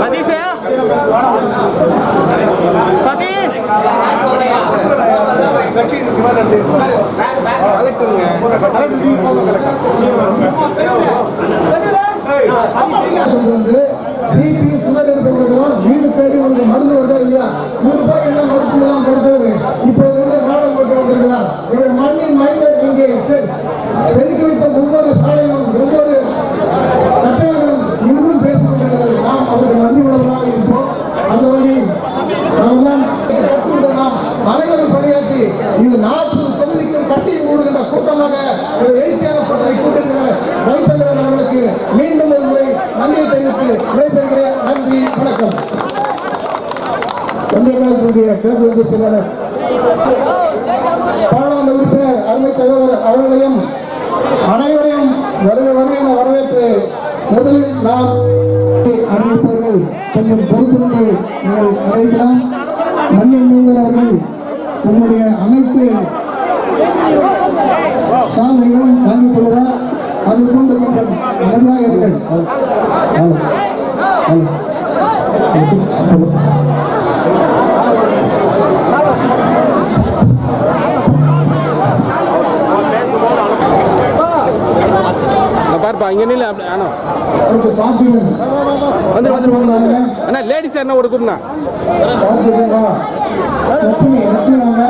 Satish. Satish. BP sugar வீடு தேடி உங்களுக்கு மருந்து வருதா இல்லையா நூறு ரூபாய் என்ன மருத்துவம் கொடுத்தது இப்போது இந்த நாற்பது தொகுதிக்கும் கட்டி கூடுகின்ற கூட்டமாக ஒரு எழுச்சியான கூட்டத்தை கூட்டுகிற வைத்தலைவர் அவர்களுக்கு மீண்டும் ஒரு முறை நன்றியை தெரிவித்து விடைபெறுகிறேன். நன்றி வணக்கம். ஒன்றிய கிழக்கு செயலாளர் பாராளுமன்ற உறுப்பினர் அருமை சகோதரர் அவர்களையும் அனைவரையும் வருக வருக வரவேற்று முதலில் நாம் அறிவிப்பவர்கள் கொஞ்சம் பொறுத்திருந்து நீங்கள் அழைக்கலாம். மண்ணின் மீது அவர்கள் அனைத்து சாதனைகளும் வாங்கிக் கொள்வதால் அது கொண்டு கொஞ்சம் நன்றாக இருங்கள் இங்க நில்ல அப்படி வந்து அண்ணா லேடிஸ் என்ன ஒரு வாங்க. லட்சுமி வாங்க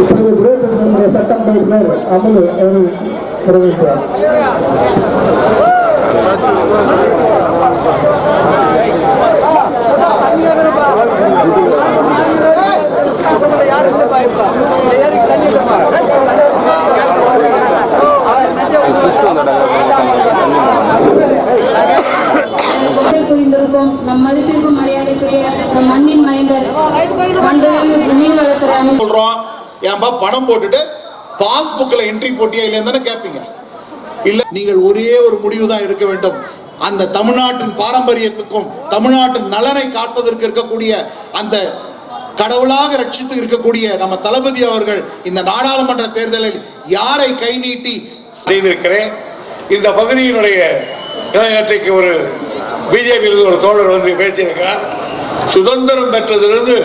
இப்பொழுது குடியரசு சட்டமன்ற உறுப்பினர் அமல் அவர்கள் வரவேற்கிறார் இதை புரிந்திருக்கும் நம் மதிப்பிற்கும் மரியாதைக்குரிய நம் மண்ணின் மைந்தர் மண்டலம் மீன் வளர்த்துறை அமைச்சர் சொல்றோம். ஏன்பா பணம் போட்டுட்டு பாஸ்புக்ல என்ட்ரி போட்டியா இல்லைன்னு தானே கேட்பீங்க இல்ல நீங்கள் ஒரே ஒரு முடிவு தான் இருக்க வேண்டும். அந்த தமிழ்நாட்டின் பாரம்பரியத்துக்கும் தமிழ்நாட்டின் நலனை காப்பதற்கு இருக்கக்கூடிய அந்த கடவுளாக ரட்சித்து இருக்கக்கூடிய நம்ம தளபதி அவர்கள் இந்த நாடாளுமன்ற தேர்தலில் யாரை கை நீட்டி செய்திருக்கிறேன்? இந்த பகுதியினுடைய நேற்றைக்கு ஒரு பிஜேபியில் ஒரு தோழர் வந்து பேசியிருக்கிறார். சுதந்திரம் பெற்றதிலிருந்து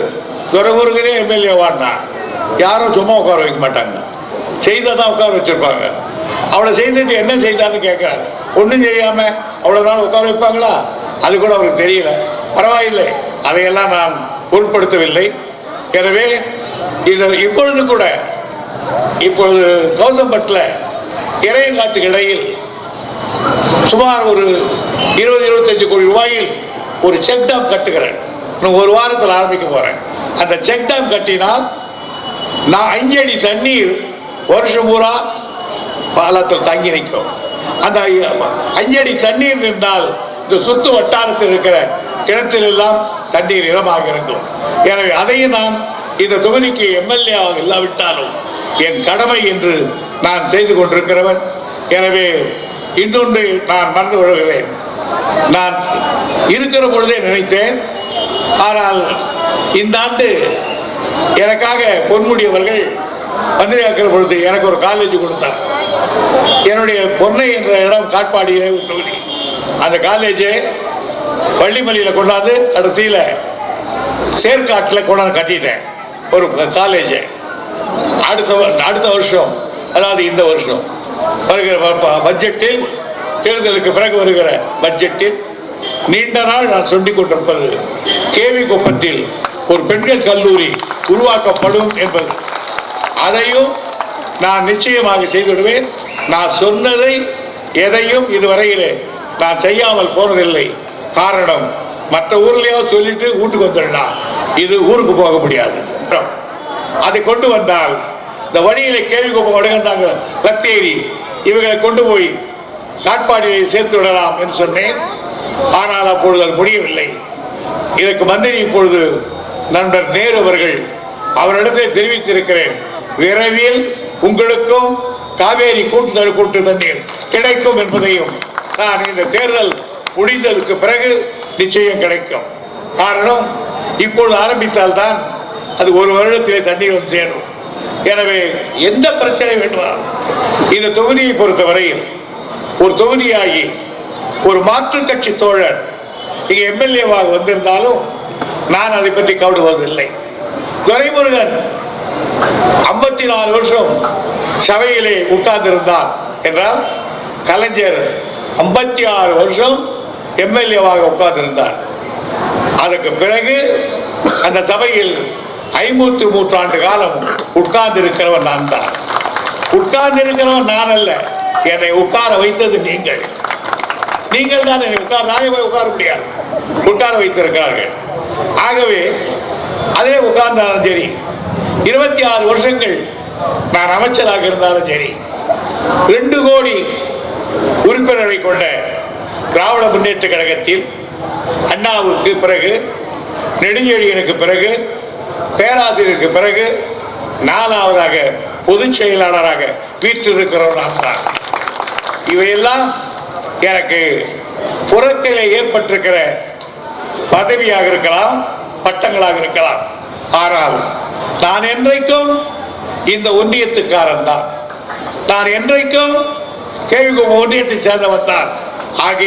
துறமுருகனே எம்எல்ஏ வாடினா யாரும் சும்மா உட்கார வைக்க மாட்டாங்க. செய்ததான் உட்கார வச்சிருப்பாங்க. அவளை செய்துட்டு என்ன செய்தான்னு கேட்க ஒன்றும் செய்யாம அவ்வளோ நாள் உட்கார வைப்பாங்களா? அது கூட அவருக்கு தெரியல. பரவாயில்லை. அதையெல்லாம் நான் பொருட்படுத்தவில்லை. எனவே இது இப்பொழுது கூட இப்பொழுது கௌசம்பட்டில் இறையங்காட்டுக்கு இடையில் சுமார் ஒரு இருபது இருபத்தஞ்சு கோடி ரூபாயில் ஒரு செக் டேம் கட்டுகிறேன். இன்னும் ஒரு வாரத்தில் ஆரம்பிக்க போகிறேன் அந்த செக் டேம் கட்டினால் நான் அஞ்சு அடி தண்ணீர் வருஷம் பூரா பாலத்தில் தங்கி நிற்கும். அந்த அஞ்சடி தண்ணீர் நின்றால் இந்த சுத்து வட்டாரத்தில் இருக்கிற கிணத்தில் எல்லாம் தண்ணீர் இடமாக இருக்கும். எனவே அதையும் நான் இந்த தொகுதிக்கு எம்எல்ஏ இல்லாவிட்டாலும் என் கடமை என்று நான் செய்து கொண்டிருக்கிறவன். எனவே இன்னொன்று நான் மறந்து விடுகிறேன். நான் இருக்கிற பொழுதே நினைத்தேன். ஆனால் இந்த ஆண்டு எனக்காக பொன்முடி அவர்கள் பொழுது எனக்கு ஒரு காலேஜ் கொடுத்தார். என்னுடைய பொன்னை என்ற இடம் காட்பாடியிலே ஒரு தொகுதி. அந்த காலேஜை வள்ளிமலையில் கொண்டாந்து கடைசியில் சேர்க்காட்டில் கொண்டாந்து கட்டிட்டேன். ஒரு காலேஜை. அடுத்த அடுத்த வருஷம் அதாவது இந்த வருஷம் வருகிற பட்ஜெட்டில் தேர்தலுக்கு பிறகு வருகிற பட்ஜெட்டில் நீண்ட நாள் நான் சொல்லிக் கொண்டிருப்பது கேவி குப்பத்தில் ஒரு பெண்கள் கல்லூரி உருவாக்கப்படும் என்பது. அதையும் நான் நிச்சயமாக செய்துவிடுவேன். நான் சொன்னதை எதையும் இதுவரையிலே நான் செய்யாமல் போனதில்லை. காரணம் மற்ற ஊர்லேயோ சொல்லிட்டு வீட்டுக்கு வந்துடலாம். இது ஊருக்கு போக முடியாது. அதை கொண்டு வந்தால் இந்த வழியில கேள்வி கோப்பம் வடகந்தாங்க லத்தேரி இவங்களை கொண்டு போய் காட்பாடியை சேர்த்து விடலாம் என்று சொன்னேன். ஆனால் அப்பொழுது அது முடியவில்லை. இதற்கு மந்திரி இப்பொழுது நண்பர் நேரு அவர்கள் அவரிடத்தில் தெரிவித்திருக்கிறேன். விரைவில் உங்களுக்கும் காவேரி கூட்டு கூட்டு தண்ணீர் கிடைக்கும் என்பதையும் நான் இந்த தேர்தல் முடிந்ததற்கு பிறகு நிச்சயம் கிடைக்கும். காரணம் இப்பொழுது ஆரம்பித்தால்தான் அது ஒரு வருடத்திலே தண்ணீர் வந்து சேரும். எனவே எந்த பிரச்சனை வேண்டுமானாலும் இந்த தொகுதியை பொறுத்தவரையில் ஒரு தொகுதியாகி ஒரு மாற்றுக் கட்சி தோழர் இங்கே எம்எல்ஏவாக வந்திருந்தாலும் நான் அதை பற்றி கவடுவதில்லை துரைமுருகன் ஐம்பத்தி நாலு வருஷம் சபையிலே உட்கார்ந்திருந்தார் என்றால் கலைஞர் ஐம்பத்தி ஆறு வருஷம் எம்எல்ஏவாக உட்கார்ந்திருந்தார். அதற்கு பிறகு அந்த சபையில் ஐம்பத்தி மூன்றாண்டு காலம் உட்கார்ந்திருக்கிறவன் நான் தான். உட்கார்ந்திருக்கிறவன் நான் அல்ல. என்னை உட்கார வைத்தது நீங்கள். நீங்கள் தான் உட்கார் உட்கார போய் உட்கார முடியாது. உட்கார வைத்திருக்கிறார்கள். ஆகவே அதே உட்கார்ந்தாலும் சரி இருபத்தி ஆறு வருஷங்கள் நான் அமைச்சராக இருந்தாலும் சரி ரெண்டு கோடி உறுப்பினரை கொண்ட திராவிட முன்னேற்ற கழகத்தில் அண்ணாவுக்கு பிறகு நெடுஞ்செழியனுக்கு பிறகு பேராசிரியருக்கு பிறகு நாலாவதாக பொதுச் செயலாளராக வீற்றிருக்கிறவர் நான் தான் இவையெல்லாம் எனக்கு புறத்திலே ஏற்பட்டிருக்கிற பதவியாக இருக்கலாம் பட்டங்களாக இருக்கலாம். ஆனால் நான் என்றைக்கும் இந்த ஒன்றியத்துக்காரன் தான். நான் என்றைக்கும் கேள்வி ஒன்றியத்தை சேர்ந்தவன் தான். ஆகிய